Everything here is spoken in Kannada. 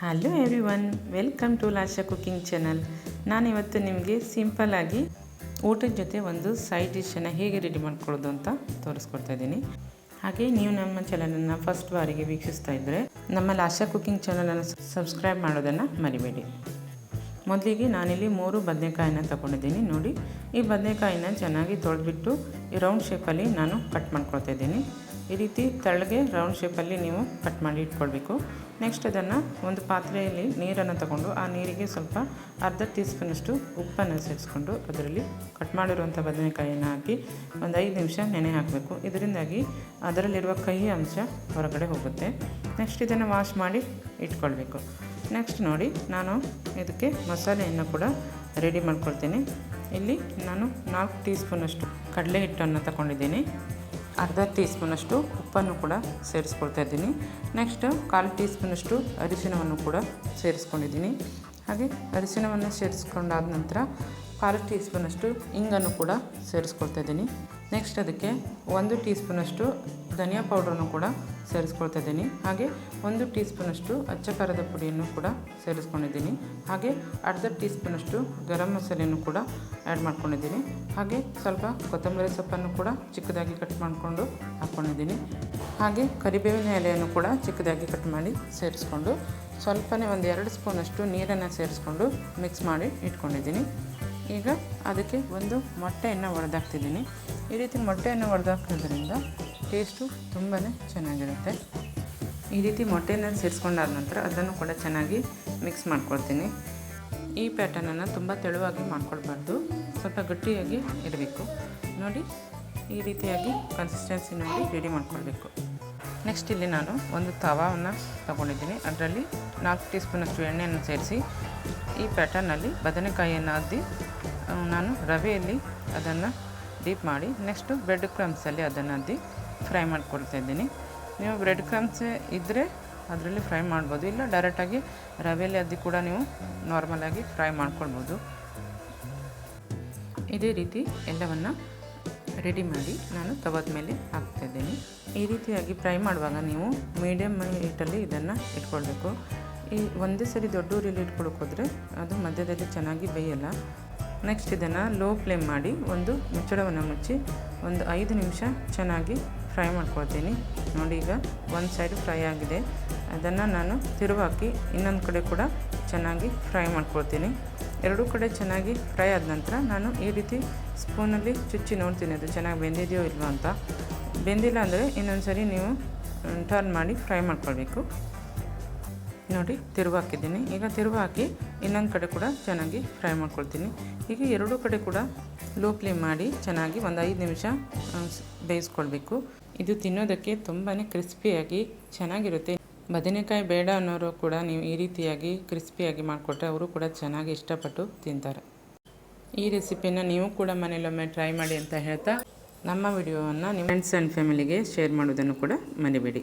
Hello everyone welcome to Lasha cooking channel ನಾನಿವತ್ತು ನಿಮಗೆ ಸಿಂಪಲ್ಲಾಗಿ ಊಟದ ಜೊತೆ ಒಂದು ಸೈಡ್ ಡಿಶನ್ನು ಹೇಗೆ ರೆಡಿ ಮಾಡ್ಕೊಳ್ಳೋದು ಅಂತ ತೋರಿಸ್ಕೊಡ್ತಾ ಇದ್ದೀನಿ. ಹಾಗೆ ನೀವು ನಮ್ಮ ಚಾನಲನ್ನು ಫಸ್ಟ್ ಬಾರಿಗೆ ವೀಕ್ಷಿಸ್ತಾ ಇದ್ದರೆ ನಮ್ಮ ಲಾಶಾ ಕುಕ್ಕಿಂಗ್ ಚಾನಲನ್ನು ಸಬ್ಸ್ಕ್ರೈಬ್ ಮಾಡೋದನ್ನು ಮರಿಬೇಡಿ. ಮೊದಲಿಗೆ ನಾನಿಲ್ಲಿ ಮೂರು ಬದನೆಕಾಯಿನ ತಗೊಂಡಿದ್ದೀನಿ. ನೋಡಿ, ಈ ಬದನೆಕಾಯಿನ ಚೆನ್ನಾಗಿ ತೊಳೆದ್ಬಿಟ್ಟು ಈ ರೌಂಡ್ ಶೇಪಲ್ಲಿ ನಾನು ಕಟ್ ಮಾಡ್ಕೊಳ್ತಾ ಇದ್ದೀನಿ. ಈ ರೀತಿ ತೆಳ್ಳಗೆ ರೌಂಡ್ ಶೇಪಲ್ಲಿ ನೀವು ಕಟ್ ಮಾಡಿ ಇಟ್ಕೊಳ್ಬೇಕು. ನೆಕ್ಸ್ಟ್ ಅದನ್ನು ಒಂದು ಪಾತ್ರೆಯಲ್ಲಿ ನೀರನ್ನು ತಗೊಂಡು ಆ ನೀರಿಗೆ ಸ್ವಲ್ಪ ಅರ್ಧ ಟೀ ಸ್ಪೂನಷ್ಟು ಉಪ್ಪನ್ನು ಸೇರಿಸ್ಕೊಂಡು ಅದರಲ್ಲಿ ಕಟ್ ಮಾಡಿರುವಂಥ ಬದನೆಕಾಯಿಯನ್ನು ಹಾಕಿ ಒಂದು ಐದು ನಿಮಿಷ ನೆನೆ ಹಾಕಬೇಕು. ಇದರಿಂದಾಗಿ ಅದರಲ್ಲಿರುವ ಕಹಿ ಅಂಶ ಹೊರಗಡೆ ಹೋಗುತ್ತೆ. ನೆಕ್ಸ್ಟ್ ಇದನ್ನು ವಾಶ್ ಮಾಡಿ ಇಟ್ಕೊಳ್ಬೇಕು. ನೆಕ್ಸ್ಟ್ ನೋಡಿ ನಾನು ಇದಕ್ಕೆ ಮಸಾಲೆಯನ್ನು ಕೂಡ ರೆಡಿ ಮಾಡ್ಕೊಳ್ತೀನಿ. ಇಲ್ಲಿ ನಾನು ನಾಲ್ಕು ಟೀ ಸ್ಪೂನಷ್ಟು ಕಡಲೆ ಹಿಟ್ಟನ್ನು ತಗೊಂಡಿದ್ದೀನಿ. ಅರ್ಧ ಟೀ ಸ್ಪೂನಷ್ಟು ಉಪ್ಪನ್ನು ಕೂಡ ಸೇರಿಸ್ಕೊಳ್ತಾ ಇದ್ದೀನಿ. ನೆಕ್ಸ್ಟ್ ಕಾಲು ಟೀ ಸ್ಪೂನಷ್ಟು ಅರಿಶಿಣವನ್ನು ಕೂಡ ಸೇರಿಸ್ಕೊಂಡಿದ್ದೀನಿ. ಹಾಗೆ ಅರಿಶಿನವನ್ನು ಸೇರಿಸ್ಕೊಂಡಾದ ನಂತರ ಕಾಲು ಟೀ ಸ್ಪೂನಷ್ಟು ಇಂಗನ್ನು ಕೂಡ ಸೇರಿಸ್ಕೊಳ್ತಾ ಇದ್ದೀನಿ. ನೆಕ್ಸ್ಟ್ ಅದಕ್ಕೆ ಒಂದು ಟೀ ಸ್ಪೂನಷ್ಟು ಧನಿಯಾ ಪೌಡ್ರನ್ನು ಕೂಡ ಸೇರಿಸ್ಕೊಳ್ತಾ ಇದ್ದೀನಿ. ಹಾಗೆ ಒಂದು ಟೀ ಸ್ಪೂನಷ್ಟು ಅಚ್ಚ ಪುಡಿಯನ್ನು ಕೂಡ ಸೇರಿಸ್ಕೊಂಡಿದ್ದೀನಿ. ಹಾಗೆ ಅರ್ಧ ಟೀ ಸ್ಪೂನಷ್ಟು ಗರಂ ಮಸಾಲೆಯನ್ನು ಕೂಡ ಆ್ಯಡ್ ಮಾಡ್ಕೊಂಡಿದ್ದೀನಿ. ಹಾಗೆ ಸ್ವಲ್ಪ ಕೊತ್ತಂಬರಿ ಸೊಪ್ಪನ್ನು ಕೂಡ ಚಿಕ್ಕದಾಗಿ ಕಟ್ ಮಾಡಿಕೊಂಡು ಹಾಕ್ಕೊಂಡಿದ್ದೀನಿ ಹಾಗೆ ಕರಿಬೇವಿನ ಎಲೆಯನ್ನು ಕೂಡ ಚಿಕ್ಕದಾಗಿ ಕಟ್ ಮಾಡಿ ಸೇರಿಸ್ಕೊಂಡು ಸ್ವಲ್ಪನೇ ಒಂದು ಎರಡು ಸ್ಪೂನಷ್ಟು ನೀರನ್ನು ಸೇರಿಸ್ಕೊಂಡು ಮಿಕ್ಸ್ ಮಾಡಿ ಇಟ್ಕೊಂಡಿದ್ದೀನಿ. ಈಗ ಅದಕ್ಕೆ ಒಂದು ಮೊಟ್ಟೆಯನ್ನು ಒಡೆದಾಕ್ತಿದ್ದೀನಿ. ಈ ರೀತಿ ಮೊಟ್ಟೆಯನ್ನು ಒಡೆದಾಕೋದ್ರಿಂದ ಟೇಸ್ಟು ತುಂಬಾ ಚೆನ್ನಾಗಿರುತ್ತೆ. ಈ ರೀತಿ ಮೊಟ್ಟೆನ ಸೇರಿಸ್ಕೊಂಡಾದ ನಂತರ ಅದನ್ನು ಕೂಡ ಚೆನ್ನಾಗಿ ಮಿಕ್ಸ್ ಮಾಡ್ಕೊಳ್ತೀನಿ. ಈ ಪ್ಯಾಟರ್ನನ್ನು ತುಂಬ ತೆಳುವಾಗಿ ಮಾಡ್ಕೊಳ್ಬಾರ್ದು. ಸ್ವಲ್ಪ ಗಟ್ಟಿಯಾಗಿ ಇರಬೇಕು. ನೋಡಿ, ಈ ರೀತಿಯಾಗಿ ಕನ್ಸಿಸ್ಟೆನ್ಸಿನಲ್ಲಿ ರೆಡಿ ಮಾಡ್ಕೊಳ್ಬೇಕು. ನೆಕ್ಸ್ಟ್ ಇಲ್ಲಿ ನಾನು ಒಂದು ತವಾವನ್ನು ತಗೊಂಡಿದ್ದೀನಿ. ಅದರಲ್ಲಿ ನಾಲ್ಕು ಟೀ ಸ್ಪೂನಷ್ಟು ಎಣ್ಣೆಯನ್ನು ಸೇರಿಸಿ ಈ ಪ್ಯಾಟರ್ನಲ್ಲಿ ಬದನೆಕಾಯಿಯನ್ನು ಅದ್ದಿ ನಾನು ರವೆಯಲ್ಲಿ ಅದನ್ನು ಡೀಪ್ ಮಾಡಿ ನೆಕ್ಸ್ಟು ಬ್ರೆಡ್ ಕ್ರಮ್ಸಲ್ಲಿ ಅದನ್ನು ಅದ್ದಿ ಫ್ರೈ ಮಾಡ್ಕೊಳ್ತಾ ಇದ್ದೀನಿ. ನೀವು ಬ್ರೆಡ್ ಕ್ರಮ್ಸ್ ಇದ್ದರೆ ಅದರಲ್ಲಿ ಫ್ರೈ ಮಾಡ್ಬೋದು. ಇಲ್ಲ ಡೈರೆಕ್ಟಾಗಿ ರವೆಯಲ್ಲಿ ಅದು ಕೂಡ ನೀವು ನಾರ್ಮಲಾಗಿ ಫ್ರೈ ಮಾಡ್ಕೊಳ್ಬೋದು. ಇದೇ ರೀತಿ ಎಲ್ಲವನ್ನು ರೆಡಿ ಮಾಡಿ ನಾನು ತವದ ಮೇಲೆ ಹಾಕ್ತಾಯಿದ್ದೀನಿ ಈ ರೀತಿಯಾಗಿ ಫ್ರೈ ಮಾಡುವಾಗ ನೀವು ಮೀಡಿಯಮ್ ಹೀಟಲ್ಲಿ ಇದನ್ನು ಇಟ್ಕೊಳ್ಬೇಕು. ಈ ಒಂದೇ ಸರಿ ದೊಡ್ಡ ಊರಿಯಲ್ಲಿ ಇಟ್ಕೊಳಕ್ಕೋದ್ರೆ ಅದು ಮಧ್ಯದಲ್ಲಿ ಚೆನ್ನಾಗಿ ಬೇಯಲ್ಲ. ನೆಕ್ಸ್ಟ್ ಇದನ್ನು ಲೋ ಫ್ಲೇಮ್ ಮಾಡಿ ಒಂದು ಮುಚ್ಚಳವನ್ನು ಮುಚ್ಚಿ ಒಂದು ಐದು ನಿಮಿಷ ಚೆನ್ನಾಗಿ ಫ್ರೈ ಮಾಡ್ಕೊಳ್ತೀನಿ. ನೋಡಿ ಈಗ ಒಂದು ಸೈಡ್ ಫ್ರೈ ಆಗಿದೆ. ಅದನ್ನು ನಾನು ತಿರುವಾಕಿ ಇನ್ನೊಂದು ಕಡೆ ಕೂಡ ಚೆನ್ನಾಗಿ ಫ್ರೈ ಮಾಡ್ಕೊಳ್ತೀನಿ. ಎರಡೂ ಕಡೆ ಚೆನ್ನಾಗಿ ಫ್ರೈ ಆದ ನಂತರ ನಾನು ಈ ರೀತಿ ಸ್ಪೂನಲ್ಲಿ ಚುಚ್ಚಿ ನೋಡ್ತೀನಿ ಅದು ಚೆನ್ನಾಗಿ ಬೆಂದಿದೆಯೋ ಇಲ್ವೋ ಅಂತ. ಬೆಂದಿಲ್ಲ ಅಂದರೆ ಇನ್ನೊಂದು ಸರಿ ನೀವು ಟರ್ನ್ ಮಾಡಿ ಫ್ರೈ ಮಾಡ್ಕೊಳ್ಬೇಕು. ನೋಡಿ ತಿರುವ ಹಾಕಿದ್ದೀನಿ ಈಗ ತಿರುವು ಹಾಕಿ ಇನ್ನೊಂದು ಕಡೆ ಕೂಡ ಚೆನ್ನಾಗಿ ಫ್ರೈ ಮಾಡ್ಕೊಳ್ತೀನಿ. ಈಗ ಎರಡೂ ಕಡೆ ಕೂಡ ಲೋ ಫ್ಲೇಮ್ ಮಾಡಿ ಚೆನ್ನಾಗಿ ಒಂದು ಐದು ನಿಮಿಷ ಬೇಯಿಸ್ಕೊಳ್ಬೇಕು. ಇದು ತಿನ್ನೋದಕ್ಕೆ ತುಂಬಾ ಕ್ರಿಸ್ಪಿಯಾಗಿ ಚೆನ್ನಾಗಿರುತ್ತೆ. ಬದನೆಕಾಯಿ ಬೇಡ ಅನ್ನೋರು ಕೂಡ ನೀವು ಈ ರೀತಿಯಾಗಿ ಕ್ರಿಸ್ಪಿಯಾಗಿ ಮಾಡಿಕೊಟ್ರೆ ಅವರು ಕೂಡ ಚೆನ್ನಾಗಿ ಇಷ್ಟಪಟ್ಟು ತಿಂತಾರೆ. ಈ ರೆಸಿಪಿನ ನೀವು ಕೂಡ ಮನೇಲೊಮ್ಮೆ ಟ್ರೈ ಮಾಡಿ ಅಂತ ಹೇಳ್ತಾ ನಮ್ಮ ವಿಡಿಯೋವನ್ನು ನಿಮ್ಮ ಫ್ರೆಂಡ್ಸ್ ಆ್ಯಂಡ್ ಫ್ಯಾಮಿಲಿಗೆ ಶೇರ್ ಮಾಡೋದನ್ನು ಕೂಡ ಮರಿಬೇಡಿ.